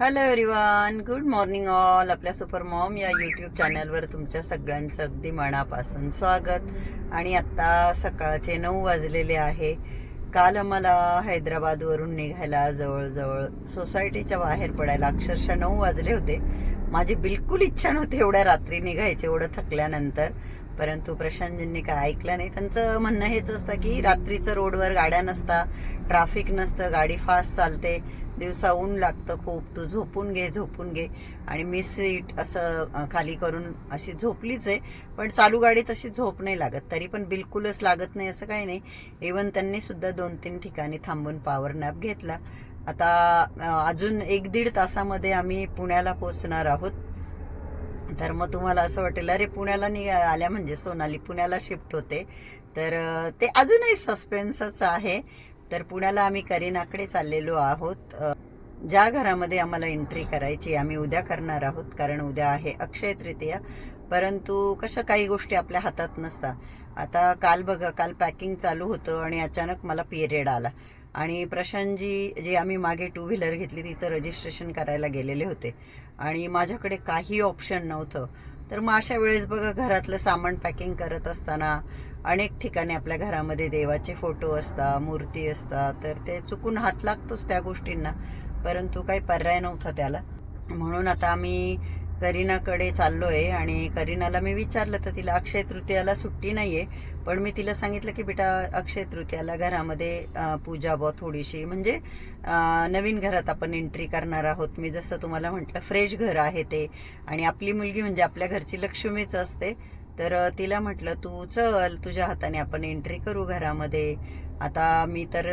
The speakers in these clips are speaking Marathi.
Hello everyone good morning all आपल्या सुपर मॉम या यूट्यूब चॅनलवर तुमच्या सगळ्यांचं अगदी मनापासून स्वागत. आणि आत्ता सकाळचे नऊ वाजलेले आहे. काल आम्हाला हैदराबादवरून निघायला जवळजवळ सोसायटीच्या बाहेर पडायला अक्षरशः नऊ वाजले होते. माझी बिलकुल इच्छा नव्हती एवढ्या रात्री निघायची एवढं थकल्यानंतर. परंतु प्रशांतजींनी काय ऐकलं नाही. त्यांचं म्हणणं हेच असतं की रात्रीचं रोडवर गाड्या नसता ट्रॅफिक नसतं गाडी फास्ट चालते दिवसा ऊन लागतं खूप तू झोपून घे झोपून घे. आणि मी सीट असं खाली करून अशी झोपलीच आहे पण चालू गाडी तशी झोप नाही लागत. तरी पण बिलकुलच लागत नाही असं काही नाही. इवन त्यांनी सुद्धा दोन तीन ठिकाणी थांबून पॉवर नॅप घेतला. आता अजून एक दीड तासामध्ये आम्ही पुण्याला पोचणार आहोत. तर मग तुम्हाला असं वाटेल अरे पुण्याला निघा आल्या म्हणजे सोनाली पुण्याला शिफ्ट होते. तर ते अजूनही सस्पेन्सच आहे. तर पुण्याला आम्ही करीनाकडे चाललेलो आहोत. ज्या घरामध्ये आम्हाला एंट्री करायची आम्ही उद्या करणार आहोत कारण उद्या आहे अक्षय तृतीया परंतु कशा काही गोष्टी आपल्या हातात नसतात आता काल बघा काल पॅकिंग चालू होतं आणि अचानक मला पिरियड आला. आणि प्रशांतजी जी आम्ही मागे टू व्हीलर घेतली तिचं रजिस्ट्रेशन करायला गेलेले होते. आणि माझ्याकडे काही ऑप्शन नव्हतं. तर मग अशा वेळेस बघा घरातलं सामान पॅकिंग करत असताना अनेक ठिकाणी आपल्या घरामध्ये देवाचे फोटो असतात मूर्ती असतात तर ते चुकून हात लागतोच त्या गोष्टींना परंतु काही पर्याय नव्हता त्याला. म्हणून आता आम्ही करीनाकडे चाललोय आणि करीनाला मी विचारलं तर तिला अक्षय तृतीयाला सुट्टी नाहीये पण मी तिला सांगितलं की बेटा अक्षय तृतीयाला घरामध्ये पूजा बुवा थोडीशी म्हणजे नवीन घरात आपण एंट्री करणार आहोत. मी जसं तुम्हाला म्हटलं फ्रेश घर आहे ते. आणि आपली मुलगी म्हणजे आपल्या घरची लक्ष्मीच असते. तर तिला म्हटलं तू चल तुझ्या हाताने आपण एंट्री करू घरामध्ये. आता मी तर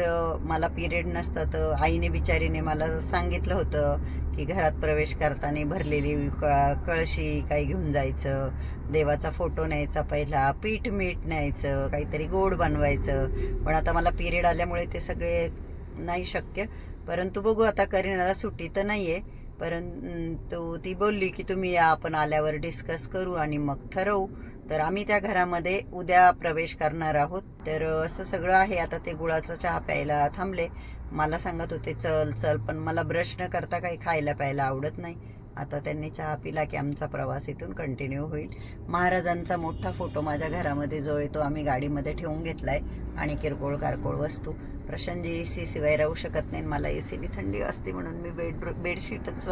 मला पिरियड नसतात आईने बिचारीने मला सांगितलं होतं की घरात प्रवेश करताना भरलेली क- कळशी काही घेऊन जायचं देवाचा फोटो न्यायचा पहिला पीठ मीठ न्यायचं काहीतरी गोड बनवायचं. पण आता मला पिरियड आल्यामुळे ते सगळे नाही शक्य. परंतु बघू आता करीनाला सुट्टी तर नाही आहे परंतु ती बोलली की तुम्ही या आपण आल्यावर डिस्कस करू आणि मग ठरवू. तर आम्ही त्या घरामध्ये उद्या प्रवेश करणार आहोत. तर असं सगळं आहे. आता ते गुळाचा चहा प्यायला थांबले. मला सांगत होते चल चल. पण मला ब्रश न करता काही खायला प्यायला आवडत नाही. आता त्यांनी चहा पिला की आमचा प्रवास इथून कंटिन्यू होईल. महाराजांचा मोठा फोटो माझ्या घरामध्ये जो आहे तो आम्ही गाडीमध्ये ठेवून घेतला आहे आणि किरकोळ कारकोळ वस्तू. प्रशांतजी ए सी शिवाय राहू शकत नाही मला ए सीनी थंडी असते म्हणून मी बेड बेडशीटच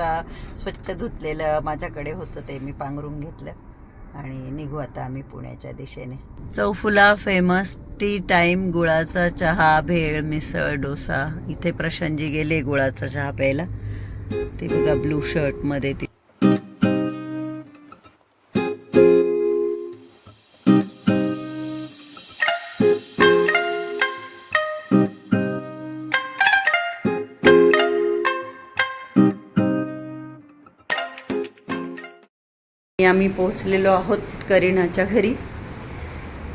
स्वच्छ धुतलेलं माझ्याकडे होतं ते मी पांघरून घेतलं. आणि निघू आता आम्ही पुण्याच्या दिशेने. चौफुला फेमस टी टाइम गुळाचा चहा भेळ मिसळ डोसा. इथे प्रशांतजी गेले गुळाचा चहा प्यायला. ते बघा ब्लू शर्टमध्ये ती आम्ही पोहोचलेलो आहोत करीनाच्या घरी.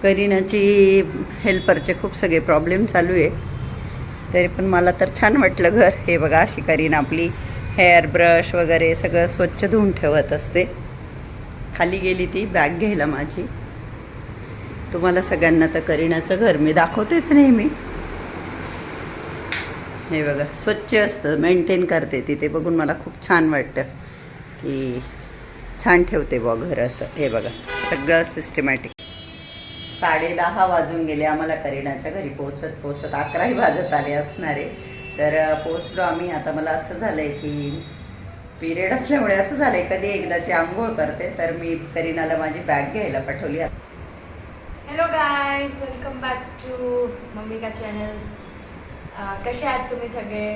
करीनाची हेल्परचे खूप सगळे प्रॉब्लेम चालू आहे. तरी पण मला तर छान वाटलं घर. हे बघा अशी करीन आपली हेअर ब्रश वगैरे सगळं स्वच्छ धुवून ठेवत असते. खाली गेली ती बॅग घ्यायला माझी. तुम्हाला सगळ्यांना तर करीनाचं घर मी दाखवतेच नेहमी. हे बघा स्वच्छ असतं मेंटेन करते ती. ते बघून मला खूप छान वाटतं की छान ठेवते बुवा घर असं. हे बघा सगळं सिस्टमॅटिक साडे दहा वाजून गेले आम्हाला करीनाच्या घरी पोहोचत पोहोचत अकराही वाजत आले असणारे. तर पोहोचलो आम्ही. आता मला असं झालंय की पिरियड असल्यामुळे असं झालंय कधी एकदाची आंघोळ करते तर मी करीनाला माझी बॅग घ्यायला पाठवली. Hello guys welcome back to mummy का चॅनल कसे आहात तुम्ही सगळे?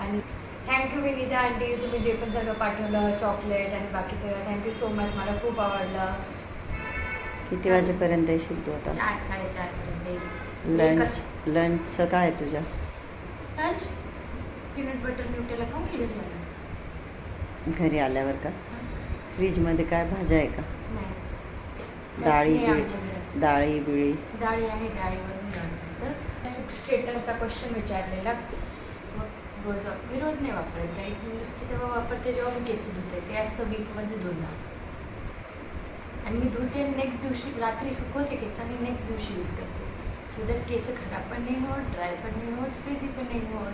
आणि थँक्यू विनिता आंटी तुम्ही जे पण सगळं पाठवलं चॉकलेट आणि बाकी सगळं थँक्यू सो मच मला खूप आवडलं. किती वाजेपर्यंत येशील तू आता? चार साडेचारपर्यंत येईल. लंच लंचचं काय आहे तुझ्या? लंच पीनट बटर न्यूटेला खाऊन घरी आलं. घरी आल्यावर का? फ्रीजमध्ये काय भाज्या आहे का? नाही. डाळी डाळी बिळी. डाळी आहे डाळीवरून तर स्टेटरचा क्वेश्चन विचारलेला. रोज मी रोज नाही वापरत. गाईस नुसती तेव्हा वापरते जेव्हा मी केस धुते. ते असतं वीकमध्ये दोनदा. आणि मी धुते नेक्स्ट दिवशी रात्री सुकवते केस आणि नेक्स्ट दिवशी यूज करते. सो दॅट केस खराब पण नाही होत ड्राय पण नाही होत फ्रीझी पण नाही होत.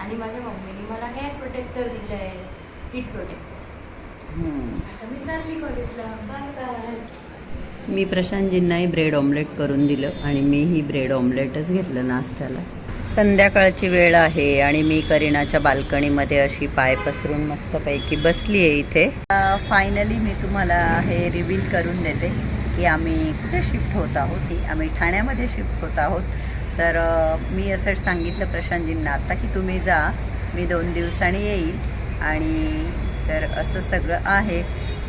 आणि माझ्या मम्मीने मला हेअर प्रोटेक्टर दिलं आहे हीट प्रोटेक्टर. आता मी चालली कॉलेजला बाय बाय मी प्रशांतजींनाही ब्रेड ऑमलेट करून दिलं आणि मीही ब्रेड ऑमलेटच घेतलं नाश्त्याला. संध्याकाळची वेळ आहे आणि मी करिनाच्या बाल्कनीमध्ये अशी पाय पसरून मस्तपैकी बसली आहे इथे फायनली मी तुम्हाला हे रिव्हील करून देते की आम्ही कुठे शिफ्ट होत आहोत की आम्ही ठाण्यामध्ये शिफ्ट होत आहोत. तर मी असं सांगितलं प्रशांतजींना आता की तुम्ही जा मी दोन दिवसांनी येईल. आणि तर असं सगळं आहे.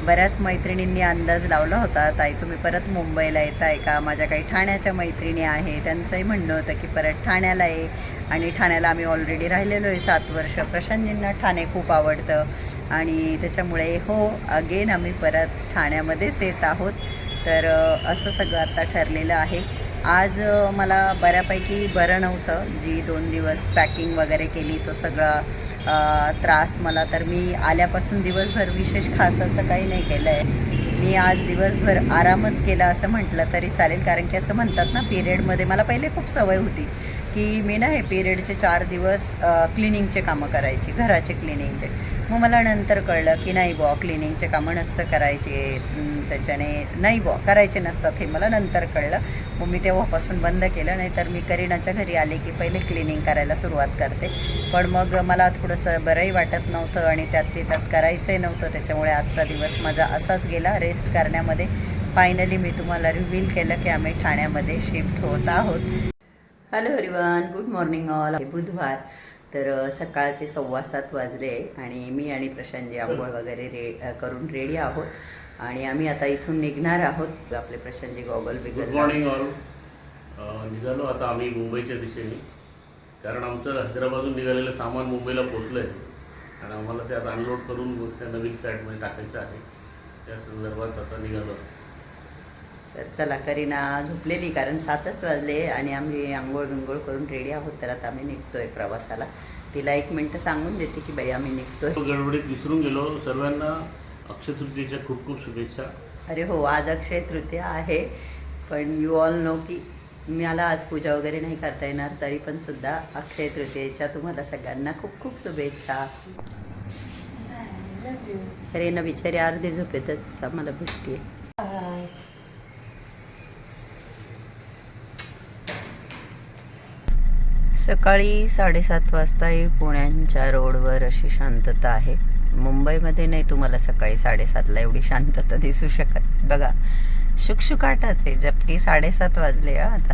बऱ्याच मैत्रिणींनी अंदाज लावला होता ताई तुम्ही परत मुंबईला येत आहे का? माझ्या काही ठाण्याच्या मैत्रिणी आहे त्यांचंही म्हणणं होतं की परत ठाण्याला ये. आणि ठाण्याला आम्ही ऑलरेडी राहिलेलो आहे सात वर्ष. प्रशांतजींना ठाणे खूप आवडतं. आणि त्याच्यामुळे हो अगेन आम्ही परत ठाण्यामध्येच येत आहोत. तर असं सगळं आता ठरलेलं आहे. आज मला बऱ्यापैकी बरं नव्हतं. जी दोन दिवस पॅकिंग वगैरे केली तो सगळा त्रास मला तर मी आल्यापासून दिवसभर विशेष खास असं काही नाही केलं आहे मी आज दिवसभर आरामच केला असं म्हटलं तरी चालेल कारण की असं म्हणतात ना पिरियडमध्ये मला पहिले खूप सवय होती की मी ना हे पिरियडचे चार दिवस क्लिनिंगचे कामं करायची घराचे क्लिनिंगचे मग मला नंतर कळलं की नाही बुवा क्लिनिंगचे कामं नसतं करायचे. त्याच्याने नाही बुवा करायचे नसतात हे मला नंतर कळलं. मग मी तेव्हापासून बंद केलं नाही तर मी करीनाच्या घरी आले की पहिले क्लिनिंग करायला सुरुवात करते. पण मग मला थोडंसं बरंही वाटत नव्हतं आणि त्यात ते त्यात करायचंही नव्हतं. त्याच्यामुळे आजचा दिवस माझा असाच गेला. रेस्ट करण्यामध्ये फायनली मी तुम्हाला रिव्हील केलं की आम्ही ठाण्यामध्ये शिफ्ट होत आहोत. Hello everyone good morning all बुधवार. तर सकाळचे सव्वा सात वाजले आणि मी आणि प्रशांतजी आंघोळ वगैरे रे करून रेडी आहोत. आणि आम्ही आता इथून निघणार आहोत. आपले प्रशांतजी गॉगल गुड बिगल मॉर्निंग ऑल निघालो आता आम्ही मुंबईच्या दिशेने. कारण आमचं हैदराबादून निघालेलं सामान मुंबईला पोचलं आहे आणि आम्हाला ते आता अनलोड करून त्या नवीन फ्लॅटमध्ये टाकायचं आहे. त्या संदर्भात आता निघालो. तर चला करीना झोपलेली कारण सातच वाजले आणि आम्ही आंघोळ बिंघोळ करून रेडी आहोत. तर आता आम्ही निघतोय प्रवासाला. तिला एक मिनटं सांगून देते की बाई आम्ही निघतोय. गडबडीत विसरून गेलो. सर्वांना अक्षय तृतीयेच्या खूप खूप शुभेच्छा. अरे हो आज अक्षय तृतीया आहे. पण यू ऑल नो की मला आज पूजा वगैरे नाही करता येणार तरी पण सुद्धा अक्षय तृतीयेच्या तुम्हाला सगळ्यांना खूप खूप शुभेच्छा. अरे ना बिचारी अर्धे झोपेतच आम्हाला भेटते सकाळी साडेसात वाजता पुण्यांच्या रोडवर अशी शांतता आहे. मुंबईमध्ये नाही तुम्हाला सकाळी साडेसातला एवढी शांतता दिसू शकत. बघा शुकशुकाटाच आहे जबकी साडेसात वाजले आता.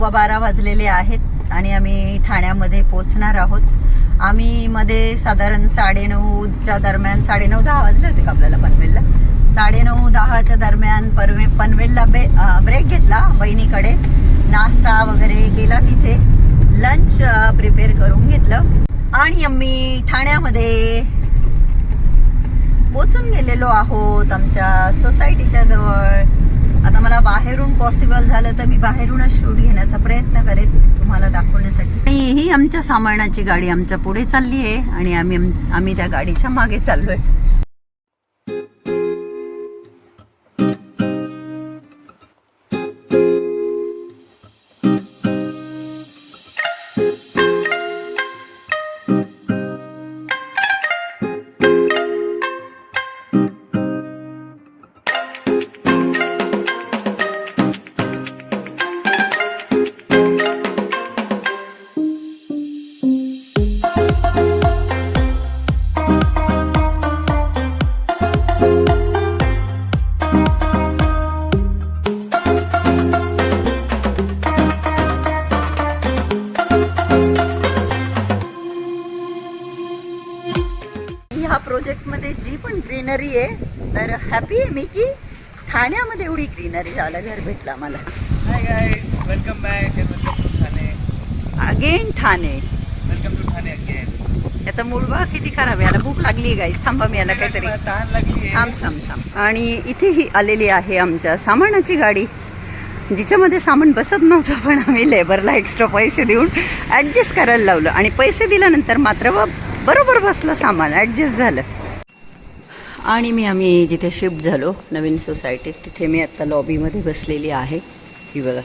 सव्वा बारा वाजलेले आहेत आणि आम्ही ठाण्यामध्ये पोचणार आहोत. आम्ही मध्ये साधारण साडेनऊच्या दरम्यान साडेनऊ दहा वाजले होते का आपल्याला पनवेलला? साडेनऊ दहाच्या दरम्यान परवे पनवेलला बे ब्रेक घेतला बहिणीकडे. नाश्ता वगैरे केला तिथे. लंच प्रिपेअर करून घेतलं. आणि आम्ही ठाण्यामध्ये पोचून गेलेलो आहोत आमच्या सोसायटीच्या जवळ. आता मला बाहेरून पॉसिबल झालं तर मी बाहेरूनच शूट घेण्याचा प्रयत्न करेन तुम्हाला दाखवण्यासाठी. आणि ही आमच्या सामानाची गाडी आमच्या पुढे चालली आहे आणि आम्ही आम्ही त्या गाडीच्या मागे चाललो आहे प्रोजेक्टमध्ये जी पण ग्रीनरी आहे तर हॅपी आहे मी की ठाण्यामध्ये एवढी ग्रीनरी झालं घर भेटला मला welcome to Thane. Again Thane Welcome to Thane again. याचा बघा किती खराब आहे? याला भूक लागली गाईस थांबा मी याला काहीतरी तहान लागली थांब थांब थांब. आणि इथे ही आलेली आहे आमच्या सामानाची गाडी जिच्यामध्ये सामान बसत नव्हतं पण आम्ही लेबरला एक्स्ट्रा पैसे देऊन ॲडजस्ट करायला लावलं. आणि पैसे दिल्यानंतर मात्र बरोबर बसलं सामान ॲडजस्ट झालं. आणि मी आम्ही जिथे शिफ्ट झालो नवीन सोसायटीत तिथे मी आत्ता लॉबीमध्ये बसलेली आहे. ही बघा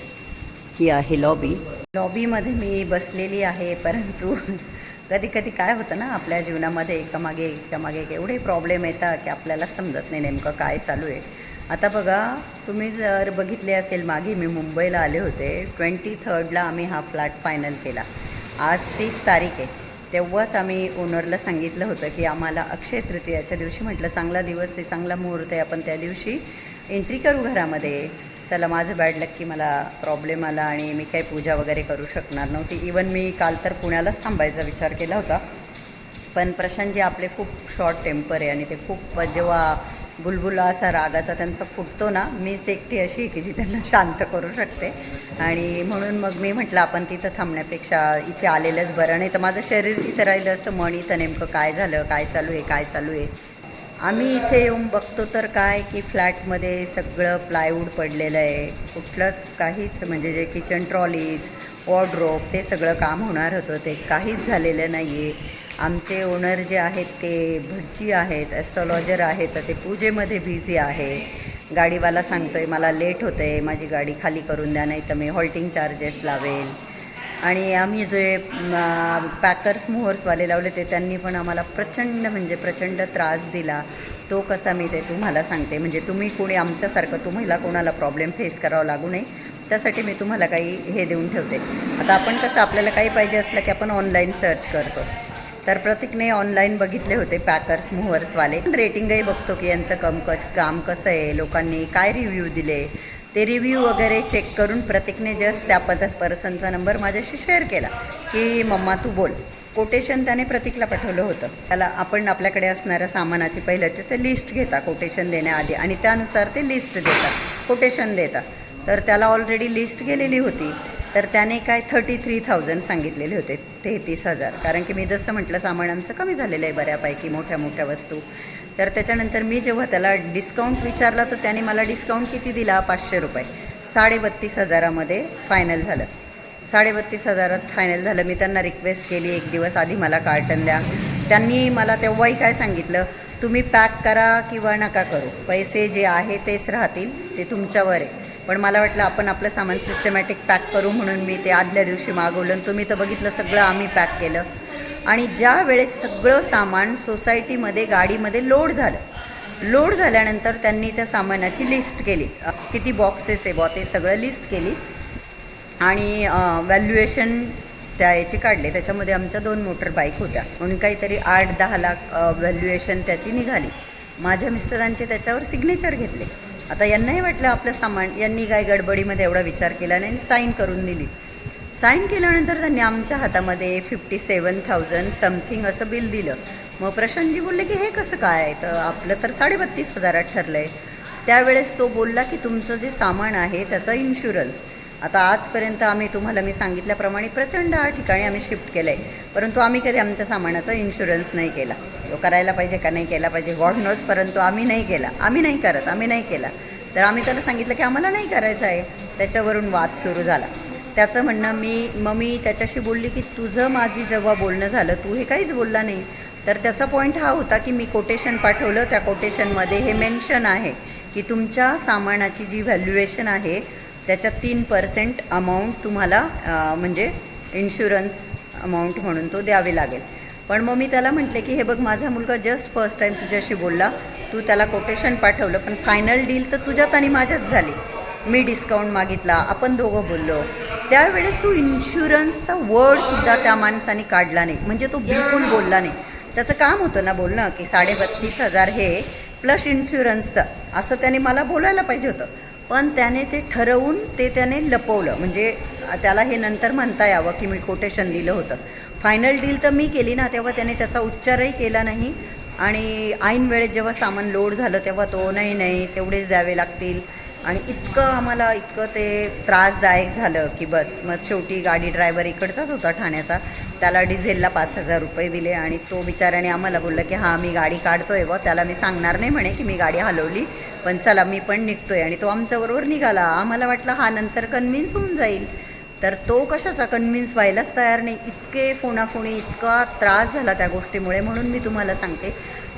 ही आहे लॉबी. लॉबीमध्ये मी बसलेली आहे परंतु कधी कधी काय होतं ना आपल्या जीवनामध्ये एकामागे एकामागे एक एवढे प्रॉब्लेम येतात की आपल्याला समजत नाही नेमकं काय चालू आहे. आता बघा तुम्ही जर बघितले असेल मागे मी मुंबईला आले होते. ट्वेंटी थर्डला आम्ही हा फ्लॅट फायनल केला. आज तीस तारीख आहे. तेव्हाच आम्ही ओनरला सांगितलं होतं की आम्हाला अक्षय तृतीयाच्या दिवशी म्हटलं चांगला दिवस आहे चांगला मुहूर्त आहे आपण त्या दिवशी एंट्री करू घरामध्ये. चला माझं बॅड लक की मला प्रॉब्लेम आला आणि मी काही पूजा वगैरे करू शकणार नव्हती. इवन मी काल तर पुण्यालाच थांबायचा विचार केला होता. पण प्रशांतजी आपले खूप शॉर्ट टेम्पर आहे आणि ते खूप जेव्हा बुलबुला असा रागाचा त्यांचा फुटतो ना मीच एकटी अशी आहे की जी त्यांना शांत करू शकते. आणि म्हणून मग मी म्हटलं आपण तिथं थांबण्यापेक्षा इथे आलेलंच बरं. नाही तर माझं शरीर तिथं राहिलं असतं मन इथं नेमकं काय झालं काय चालू आहे काय चालू आहे. आम्ही इथे येऊन बघतो तर काय की फ्लॅटमध्ये सगळं प्लायवूड पडलेलं आहे. कुठलंच काहीच म्हणजे जे किचन ट्रॉलीज वॉर्ड्रोप ते सगळं काम होणार होतं. ते काहीच झालेलं नाही आहे आमचे ओनर जे आहेत ते भटजी आहेत ॲस्ट्रॉलॉजर आहेत तर ते पूजेमध्ये बिझी आहे. गाडीवाला सांगतो आहे मला लेट होतं आहे माझी गाडी खाली करून द्या नाही तर मी हॉल्टिंग चार्जेस लावेल. आणि आम्ही जे पॅकर्स मोहर्सवाले लावले ते त्यांनी पण आम्हाला प्रचंड म्हणजे प्रचंड त्रास दिला. तो कसा मी ते तुम्हाला सांगते. म्हणजे तुम्ही कोणी आमच्यासारखं तुम्हाला कोणाला प्रॉब्लेम फेस करावा लागू नये त्यासाठी मी तुम्हाला काही हे देऊन ठेवते. आता आपण कसं आपल्याला काही पाहिजे असलं की आपण ऑनलाईन सर्च करतो. तर प्रतीकने ऑनलाईन बघितले होते पॅकर्स मुव्हर्सवाले रेटिंगही बघतो की यांचं कम कस काम कसं आहे लोकांनी काय रिव्ह्यू दिले? ते रिव्ह्यू वगैरे चेक करून प्रतीकने जस्ट त्या पद पर्सनचा नंबर माझ्याशी शेअर केला की मम्मा तू बोल. कोटेशन त्याने प्रतीकला पाठवलं होतं. त्याला आपण आपल्याकडे असणाऱ्या सामानाची पहिलं ते ते लिस्ट घेता कोटेशन देण्याआधी. आणि त्यानुसार ते लिस्ट देतात कोटेशन देतात तर त्याला ऑलरेडी लिस्ट गेलेली होती. तर त्याने काय थर्टी थ्री थाउजंड सांगितलेले होते तेहतीस हजार. कारण की मी जसं म्हटलं सामान आमचं कमी झालेलं आहे बऱ्यापैकी मोठ्या मोठ्या वस्तू. तर त्याच्यानंतर मी जेव्हा त्याला डिस्काउंट विचारला तर त्याने मला डिस्काउंट किती दिला? पाचशे रुपये. साडेबत्तीस हजारामध्ये फायनल झालं. साडेबत्तीस हजारात फायनल झालं. मी त्यांना रिक्वेस्ट केली एक दिवस आधी मला कार्टन द्या. त्यांनी मला तेव्हाही काय सांगितलं? तुम्ही पॅक करा किंवा नका करू. पैसे जे आहे तेच राहतील ते तुमच्यावर आहे. पण मला वाटलं आपण आपलं सामान सिस्टमॅटिक पॅक करू म्हणून मी ते आदल्या दिवशी मागवलं आणि तुम्ही तर बघितलं सगळं आम्ही पॅक केलं. आणि ज्या वेळेस सगळं सामान सोसायटीमध्ये गाडीमध्ये लोड झालं लोड झाल्यानंतर त्यांनी त्या सामानाची लिस्ट केली. किती बॉक्सेस आहे बॉ ते सगळं लिस्ट केली. आणि व्हॅल्युएशन त्या याची काढले. त्याच्यामध्ये आमच्या दोन मोटर बाईक होत्या. म्हणून काहीतरी आठ दहा लाख व्हॅल्युएशन त्याची निघाली. माझ्या मिस्टरांचे त्याच्यावर सिग्नेचर घेतले. आता यांनाही वाटलं आपलं सामान यांनी काय गडबडीमध्ये एवढा विचार केला नाही साईन करून दिली. साईन केल्यानंतर त्यांनी आमच्या हातामध्ये फिफ्टी सेवन थाउजंड समथिंग असं बिल दिलं. मग प्रशांतजी बोलले की हे कसं काय आहे? तर आपलं तर साडेबत्तीस हजारात ठरलं आहे त्यावेळेस तो बोलला की तुमचं जे सामान आहे त्याचा इन्शुरन्स आता आजपर्यंत आम्ही तुम्हाला मी सांगितल्याप्रमाणे प्रचंड ठिकाणी आम्ही शिफ्ट केलं आहे परंतु आम्ही कधी आमच्या सामानाचा इन्शुरन्स नाही केला. तो करायला पाहिजे का नाही केला पाहिजे? गॉड नोज परंतु आम्ही नाही केला. आम्ही नाही करत आम्ही नाही केला. तर आम्ही त्याला सांगितलं की आम्हाला नाही करायचं आहे. त्याच्यावरून वाद सुरू झाला. त्याचं म्हणणं मी मग मी त्याच्याशी बोलली की तुझं माझी जेव्हा बोलणं झालं तू हे काहीच बोलला नाही. तर त्याचा पॉईंट हा होता की मी कोटेशन पाठवलं. त्या कोटेशनमध्ये हे मेन्शन आहे की तुमच्या सामानाची जी व्हॅल्युएशन आहे त्याच्या तीन पर्सेंट अमाऊंट तुम्हाला म्हणजे इन्शुरन्स अमाऊंट म्हणून तो द्यावे लागेल. पण मग मी त्याला म्हटले की हे बघ माझा मुलगा जस्ट फर्स्ट टाईम तुझ्याशी बोलला. तू त्याला कोटेशन पाठवलं पण फायनल डील तर तुझ्यात आणि माझ्यात झाली. मी डिस्काउंट मागितला आपण दोघं बोललो. त्यावेळेस तू इन्शुरन्सचा वर्डसुद्धा त्या माणसाने काढला नाही. म्हणजे तो बिलकुल बोलला नाही. त्याचं काम होतं ना बोलणं की साडेबत्तीस हजार हे प्लस इन्शुरन्सचं असं त्याने मला बोलायला पाहिजे होतं. पण त्याने ते ठरवून ते त्याने लपवलं. म्हणजे त्याला हे नंतर म्हणता यावं की मी कोटेशन दिलं होतं. फायनल डील तर मी केली ना तेव्हा त्याने त्याचा उच्चारही केला नाही. आणि ऐन वेळेत जेव्हा सामान लोड झालं तेव्हा तो नाही नाही तेवढेच द्यावे लागतील. आणि इतकं आम्हाला इतकं ते त्रासदायक झालं की बस. मग शेवटी गाडी ड्रायव्हर इकडचाच होता ठाण्याचा. त्याला डिझेलला पाच हजार रुपये दिले आणि तो बिचाऱ्याने आम्हाला बोलला की हां मी गाडी काढतोय व त्याला मी सांगणार नाही म्हणे की मी गाडी हलवली पण चला मी पण निघतोय. आणि तो आमच्याबरोबर निघाला. आम्हाला वाटलं हा नंतर कन्व्हिन्स होऊन जाईल. तर तो कशाचा कन्व्हिन्स व्हायलाच तयार नाही. इतके फोनाफोनी इतका त्रास झाला त्या गोष्टीमुळे म्हणून मी तुम्हाला सांगते.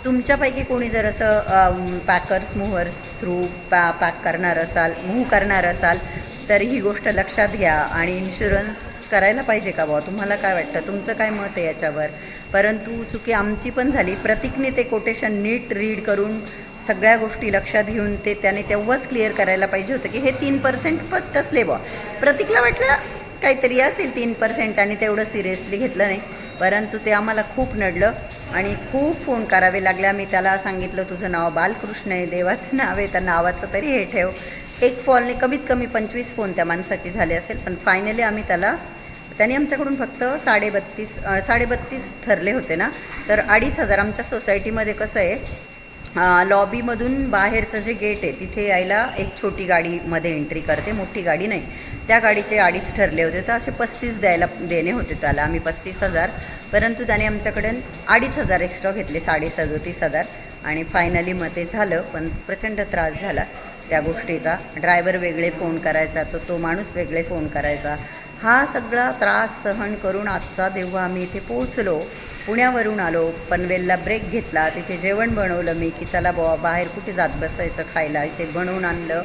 तुमच्यापैकी कोणी जर असं पॅकर्स मुव्हर्स थ्रू पॅ पॅक करणार असाल मूव्ह करणार असाल तर ही गोष्ट लक्षात घ्या. आणि इन्शुरन्स करायला पाहिजे का बुवा? तुम्हाला काय वाटतं? तुमचं काय मत आहे याच्यावर? परंतु चुकी आमची पण झाली. प्रतीकने ते कोटेशन नीट रीड करून सगळ्या गोष्टी लक्षात घेऊन ते त्याने तेव्हाच क्लिअर करायला पाहिजे होतं की हे तीन पर्सेंट पस कसले बुवा. प्रतीकला वाटलं काहीतरी असेल तीन पर्सेंट त्याने तेवढं सिरियसली घेतलं नाही. परंतु ते आम्हाला खूप नडलं. आणि खूप फोन करावे लागले. आम्ही त्याला सांगितलं तुझं नाव बालकृष्ण आहे देवाचं नाव आहे त्या नावाचं तरी हे ठेव. एक फॉलने कमीत कमी पंचवीस फोन त्या माणसाची झाले असेल पण फायनली आम्ही त्याला त्याने आमच्याकडून फक्त साडेबत्तीस साडेबत्तीस ठरले होते ना. तर अडीच हजार. आमच्या सोसायटीमध्ये कसं आहे लॉबीमधून बाहेरचं जे गेट आहे तिथे यायला एक छोटी गाडीमध्ये एंट्री करते मोठी गाडी नाही. त्या गाडीचे अडीच ठरले होते तर असे पस्तीस द्यायला देणे होते त्याला. आम्ही पस्तीस हजार परंतु त्याने आमच्याकडून अडीच हजार एक्स्ट्रा घेतले साडे सदोतीस हजार. आणि फायनली मग ते झालं पण प्रचंड त्रास झाला त्या गोष्टीचा. ड्रायव्हर वेगळे फोन करायचा तर तो माणूस वेगळे फोन करायचा. हा सगळा त्रास सहन करून आजचा जेव्हा आम्ही इथे पोहोचलो. पुण्यावरून आलो पनवेलला ब्रेक घेतला. तिथे जेवण बनवलं मी की चला बुवा बाहेर कुठे जात बसायचं खायला इथे बनवून आणलं.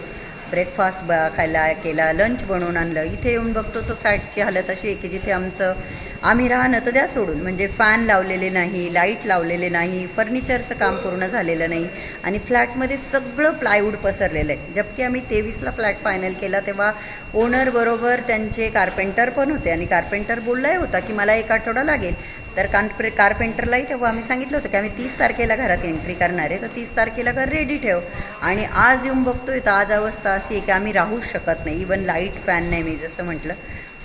ब्रेकफास्ट ब खायला केला लंच बनवून आणलं. इथे येऊन बघतो तो फ्लॅटची हालत अशी आहे की जिथे आमचं आम्ही राहणं तर द्या सोडून. म्हणजे फॅन लावलेले नाही लाइट लावलेले नाही फर्निचरचं काम पूर्ण झालेलं नाही. आणि फ्लॅटमध्ये सगळं प्लायवूड पसरलेलं आहे. जबकी आम्ही तेवीसला फ्लॅट फायनल केला तेव्हा ओनरबरोबर त्यांचे कार्पेंटर पण होते. आणि कार्पेंटर बोललाही होता की मला एक आठवडा लागेल. तर कार्पे कार्पेंटरलाही तेव्हा आम्ही सांगितलं होतं की आम्ही तीस तारखेला घरात एंट्री करणार आहे. तर तीस तारखेला घर रेडी ठेव. आणि आज येऊन बघतोय तर आज अवस्था अशी आहे की आम्ही राहूच शकत नाही. इवन लाइट फॅन नाही मी जसं म्हटलं.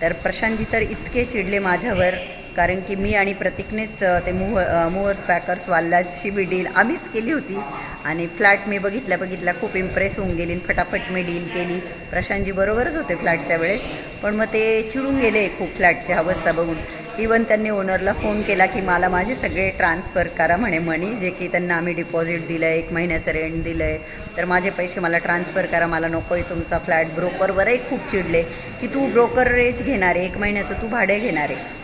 तर प्रशांतजी तर इतके चिडले माझ्यावर. कारण की मी आणि प्रतीकनेच ते मुव्ह मूवर्स पॅकर्स वाल्लाची बी डील आम्हीच केली होती. आणि फ्लॅट मी बघितल्या बघितल्या खूप इम्प्रेस होऊन गेली फटाफट मी डील केली. प्रशांतजी बरोबरच होते फ्लॅटच्या वेळेस. पण मग ते चिडून गेले खूप फ्लॅटच्या अवस्था बघून. इवन त्यांनी ओनरला फोन केला की मला माझे सगळे ट्रान्सफर करा म्हणे मनी जे की त्यांना आम्ही डिपॉझिट दिलं आहे एक महिन्याचं रेंट दिलं आहे तर माझे पैसे मला ट्रान्सफर करा मला नको आहे तुमचा फ्लॅट ब्रोकरवरही खूप चिडले की तू ब्रोकर रेज घेणार आहे एक महिन्याचं तू भाडे घेणार आहे.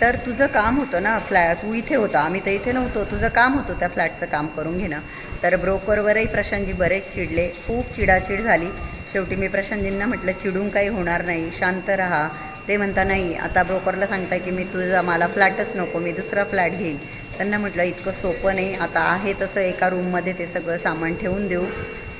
तर तुझं काम होतं ना फ्लॅ तू इथे होता आम्ही तर इथे नव्हतो. तुझं काम होतं त्या फ्लॅटचं काम करून घेणं. तर ब्रोकरवरही प्रशांतजी बरेच चिडले खूप चिडाचिड झाली. शेवटी मी प्रशांतजींना म्हटलं चिडून काही होणार नाही शांत राहा. ते म्हणता नाही आता ब्रोकरला सांगताय की मी तुझा मला फ्लॅटच नको मी दुसरा फ्लॅट घेईल. त्यांना म्हटलं इतकं सोपं नाही आता आहे तसं एका रूममध्ये ते सगळं सामान ठेवून देऊ.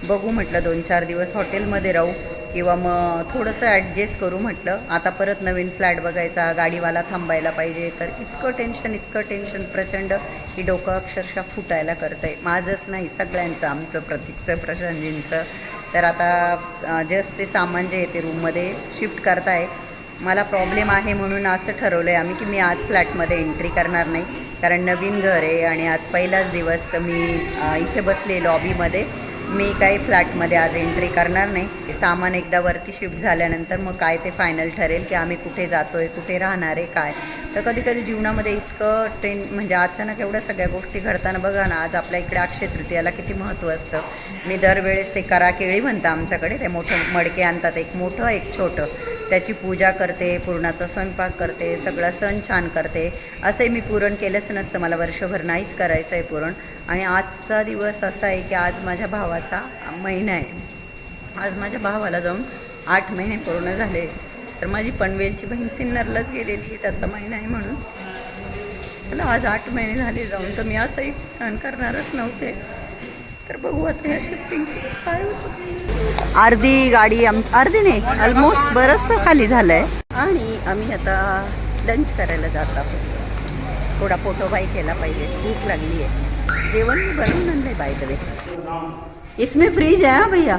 बघू म्हटलं दोन चार दिवस हॉटेलमध्ये राहू किंवा मग थोडंसं ॲडजस्ट करू म्हटलं. आता परत नवीन फ्लॅट बघायचा गाडीवाला थांबायला पाहिजे. तर इतकं टेन्शन इतकं टेन्शन प्रचंड. की डोकं अक्षरशः फुटायला करतं आहे माझंच नाही सगळ्यांचं आमचं प्रतीकचं प्रशांतजींचं तर आता जस्ट ते सामान जे आहे ते रूममध्ये शिफ्ट करताय. मला प्रॉब्लेम आहे म्हणून असं ठरवलं आहे आम्ही की मी आज फ्लॅटमध्ये एंट्री करणार नाही. कारण नवीन घर आहे आणि आज पहिलाच दिवस तर मी इथे बसले लॉबीमध्ये मी काही फ्लॅटमध्ये आज एंट्री करणार नाही. सामान एकदा वरती शिफ्ट झाल्यानंतर मग काय ते फायनल ठरेल की आम्ही कुठे जातो आहे कुठे राहणार आहे काय? तर कधी कधी जीवनामध्ये इतकं टेन म्हणजे अचानक एवढ्या सगळ्या गोष्टी घडताना बघा ना आज आपल्या इकडे अक्षय तृतीयाला किती महत्त्व असतं. मी दरवेळेस ते करा केळी म्हणता आमच्याकडे ते मोठं मडके आणतात एक मोठं एक छोटं. त्याची पूजा करते पुरणाचा स्वयंपाक करते सगळा सण छान करते. असंही मी पुरण केलंच नसतं. मला वर्षभर नाहीच करायचं आहे पुरण. आणि आजचा दिवस असा आहे की आज माझ्या भावाचा महिना आहे. आज माझ्या भावाला जाऊन आठ महिने पूर्ण झाले. तर माझी पनवेलची बहीण सिन्नरलाच गेलेली आहे. त्याचा महिना आहे म्हणून. त्याला आज आठ महिने झाले जाऊन. तर मी असंही सहन करणारच नव्हते. तर बघू आता शिफ्टिंगचं काय होतं. अर्धी गाडी आम अर्धी नाही ऑलमोस्ट बरंचसं खाली झालं आहे आणि आम्ही आता लंच करायला जात आहोत. थोडा पोटोबाई केला पाहिजे भूक लागली आहे. जेवण मी बनवून आणलंय बाय द वे इसमें फ्रीज आहे हा भैया?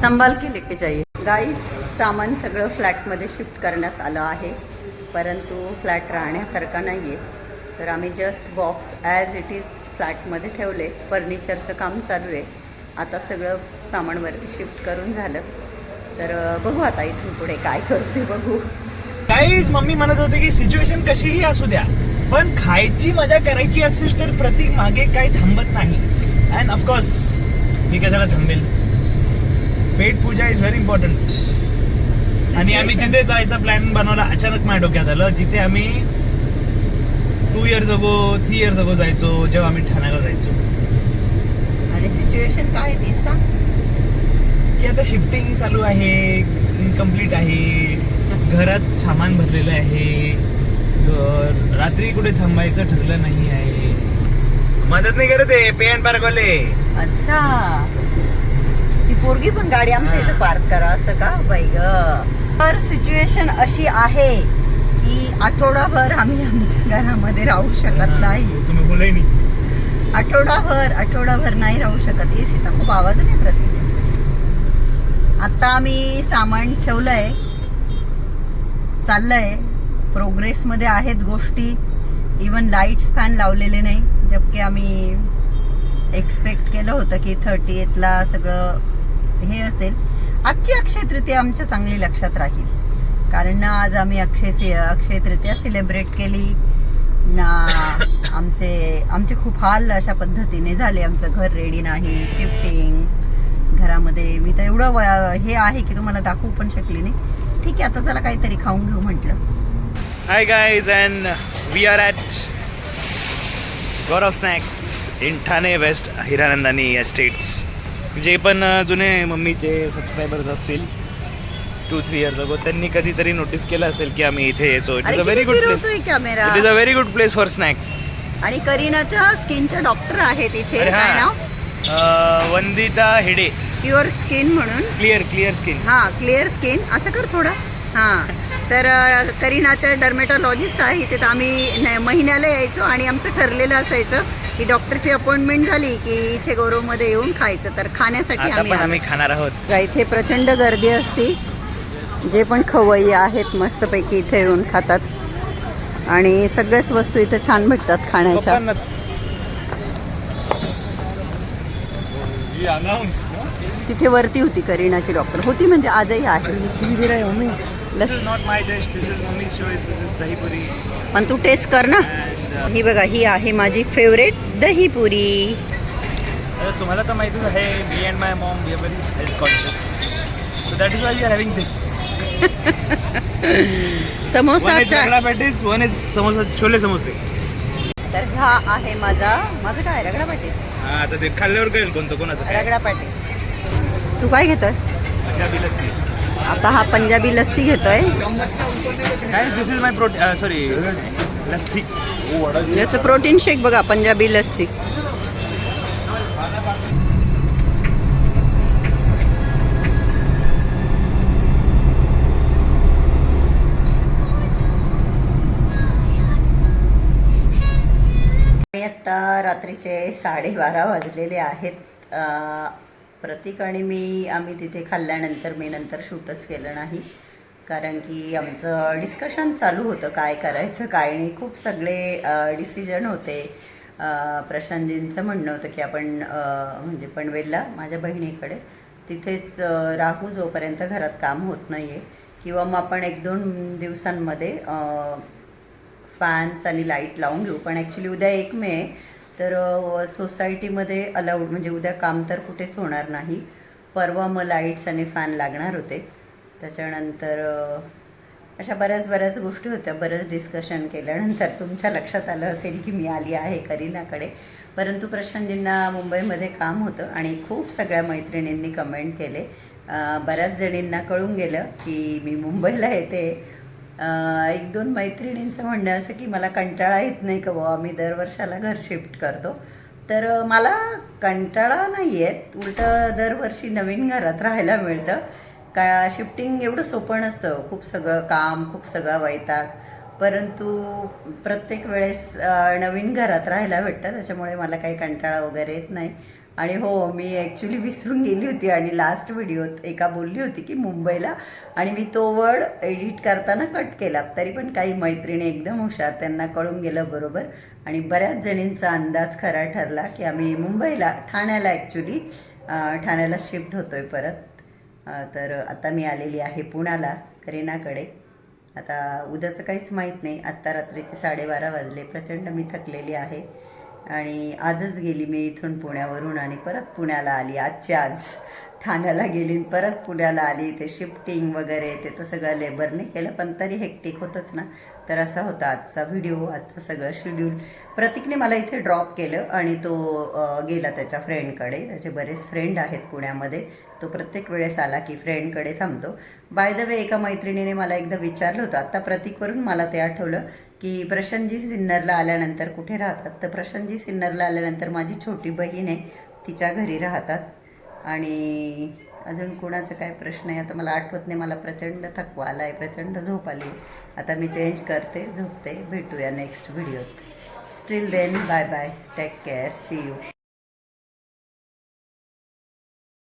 संभाल के लेके जाइए गाईच सामान सगळं फ्लॅटमध्ये शिफ्ट करण्यात आलं आहे. परंतु फ्लॅट राहण्यासारखा नाही आहे तर आम्ही just box as it is फ्लॅटमध्ये ठेवले. फर्निचरचं काम चालू आहे. आता सगळं सामान वरती शिफ्ट करून झालं. तर बघू आता इथून पुढे काय करते बघू. काहीच मम्मी म्हणत होते की सिच्युएशन कशीही असू द्या पण खायची मजा करायची असेल तर प्रतीक मागे काही थांबत नाही. अँड ऑफकोर्स मी कशाला थांबेल? Pet puja is very important आणि आम्ही तिथे जायचा प्लॅन बनवला अचानक माझ्या डोक्यात आलं जिथे आम्ही इयर्स अगो थ्री इयर्स अगो जायचो जेव्हा आम्ही ठाण्याला जायचो. आणि सिच्युएशन काय ती सांग. की आता शिफ्टिंग चालू आहे इनकम्प्लीट आहे घरात सामान भरलेलं आहे रात्री कुठे थांबायचं ठरलं नाही आहे. मदत नाही करत आहे पे अँड पार्कवाले अच्छा. ती पोरगी पण गाडी आमच्या इथे हा. पार्क करा असं का? बाई ग. तर सिच्युएशन अशी आहे. की आठवडाभर आम्ही आमच्या घरामध्ये राहू शकत नाही आठवडाभर आठवडाभर नाही राहू शकत. एसीचा खूप आवाज नाही प्रति आता आम्ही सामान ठेवलंय चाललंय. प्रोग्रेसमध्ये आहेत गोष्टी. इवन लाईट्स फॅन लावलेले नाही. जबकी आम्ही एक्सपेक्ट केलं होतं की थर्टी एथला सगळं हे असेल. आजची अक्षय तृतीया आमच्या चांगली लक्षात राहील. कारण ना आज आम्ही अक्षय अक्षय तृतीया सेलिब्रेट केली. ना आमचे आमचे खूप हाल अशा पद्धतीने झाले. आमचं घर रेडी नाही शिफ्टिंग घरामध्ये मी तर एवढं व- हे आहे की तुम्हाला दाखवू पण शकली नाही. ठीक आहे आता चला काहीतरी खाऊन घेऊ म्हटलं. Hi guys and we are at Gaurav snacks in Thane west Hiranandani estates जे पण जुने मम्मीचे सबस्क्रायबर्स असतील टू थ्री इयर्स अगो त्यांनी कधीतरी नोटीस केलं असेल की आम्ही इथे यायचो it is a very good place camera it is a very good place for snacks आणि करीनाच्या स्किनच्या डॉक्टर आहेत इथे काय नाव? वंदिता हेडे. प्युअर स्किन म्हणून. क्लिअर क्लिअर स्किन हा क्लिअर स्किन असं कर थोडं. हां. तर अ, करीनाच्या डर्मेटॉलॉजिस्ट आहे. इथे तर आम्ही न- महिन्याला यायचो आणि आमचं ठरलेलं असायचं की डॉक्टरची अपॉइंटमेंट झाली की इथे गौरवमध्ये येऊन खायचं. तर खाण्यासाठी आता आम्ही पण आलो. आम्ही खाणार आहोत. का इथे प्रचंड गर्दी असते. जे पण खवय्ये आहेत मस्तपैकी इथे येऊन खातात. आणि सगळ्याच वस्तू इथे छान भेटतात खाण्याच्या. तिथे वरती होती करीनाची डॉक्टर होती म्हणजे आजही आहे. पण तू टेस्ट कर ना. Uh, ही बघा ही आहे माझी फेवरेट दहीपुरी. आता तुम्हाला तर माहितीच आहे मी and my mom we are very health conscious so that is why we are having this samosa patties one is samosa chhole समोसे. तर हा आहे माझा माझं काय रगडा पॅटीस? हा आता ते खाल्ल्यावर कळेल कोणतं कोणाचं काय. रगडा पॅटीस. तू काय घेतोय? आता हा पंजाबी लस्सी घेतोय. काय this is my prot sorry lassi. याचं प्रोटीन शेक बघा पंजाबी लस्सी. रात्रीचे साडेबारा वाजलेले आहेत. प्रतीक आणि मी आम्ही तिथे खाल्ल्यानंतर मी नंतर शूटच केलं नाही. कारण की आमचं डिस्कशन चालू होतं काय करायचं काय नाही. खूप सगळे डिसिजन होते. प्रशांतजींचं म्हणणं होतं की आपण म्हणजे पनवेलला माझ्या बहिणीकडे तिथेच राहू जोपर्यंत घरात काम होत नाही आहे किंवा मग आपण एक दोन दिवसांमध्ये फॅन्स आणि लाइट लावून घेऊ. पण ॲक्च्युली उद्या एक मे आहे, तर सोसायटीमध्ये अलाउड म्हणजे उद्या काम तर कुठेच होणार नाही. परवा मग लाईट्स आणि फॅन लागणार होते. त्याच्यानंतर अशा बऱ्याच बऱ्याच गोष्टी होत्या. बरंच डिस्कशन केल्यानंतर तुमच्या लक्षात आलं असेल की मी आली आहे करीनाकडे. परंतु प्रशांतजींना मुंबईमध्ये काम होतं आणि खूप सगळ्या मैत्रिणींनी कमेंट केले. बऱ्याच जणींना कळून गेलं की मी मुंबईला येते. एक दोन मैत्रिणींचं म्हणणं असं की मला कंटाळा येत नाही का बाबा मी दरवर्षाला घर शिफ्ट करतो. तर मला कंटाळा नाही येत. उलटं दरवर्षी नवीन घरात राहायला मिळतं. का शिफ्टिंग एवढं सोपं नसतं. खूप सगळं काम खूप सगळा वैताग. परंतु प्रत्येक वेळेस नवीन घरात राहायला भेटतं. त्याच्यामुळे मला काही कंटाळा वगैरे येत नाही. आणि हो मी ॲक्च्युली विसरून गेली होती आणि लास्ट व्हिडिओत एका बोलली होती की मुंबईला आणि मी तो वर्ड एडिट करताना कट केला. तरी पण काही मैत्रिणी एकदम हुशार त्यांना कळून गेलं बरोबर. आणि बऱ्याच जणींचा अंदाज खरा ठरला की आम्ही मुंबईला ठाण्याला ॲक्च्युली ठाण्याला शिफ्ट होतो आहे परत तर आता मी आलेली आहे पुण्याला करीनाकडे. आता उद्याचं काहीच माहीत नाही. आत्ता रात्रीचे साडेबारा वाजले प्रचंड मी थकलेली आहे. आणि आजच गेली मी इथून पुण्यावरून आणि परत पुण्याला आली. आजच्या आज ठाण्याला गेली आणि परत पुण्याला आली. ते शिफ्टिंग वगैरे ते तर सगळं लेबरने केलं पण तरी हेक्टिक होतंच ना. तर असा होता आजचा व्हिडिओ आजचं सगळं शेड्यूल प्रतीकने मला इथे ड्रॉप केलं आणि तो गेला त्याच्या फ्रेंडकडे त्याचे बरेच फ्रेंड आहेत पुण्यामध्ये. तो प्रत्येक वेळेस आला की फ्रेंडकडे थांबतो. बाय द वे एका मैत्रिणीने मला एकदा विचारलं होतं. आत्ता प्रतीकवरून मला ते आठवलं. की प्रशांतजी सिन्नरला आल्यानंतर कुठे राहतात? तर प्रशांतजी सिन्नरला आल्यानंतर माझी छोटी बहीण आहे तिच्या घरी राहतात. आणि अजून कुणाचं काय प्रश्न आहे? आता मला आठवत नाही. मला प्रचंड थकवा आला आहे प्रचंड झोप आली. आता मी चेंज करते झोपते. भेटूया नेक्स्ट व्हिडिओत still then bye bye take care see you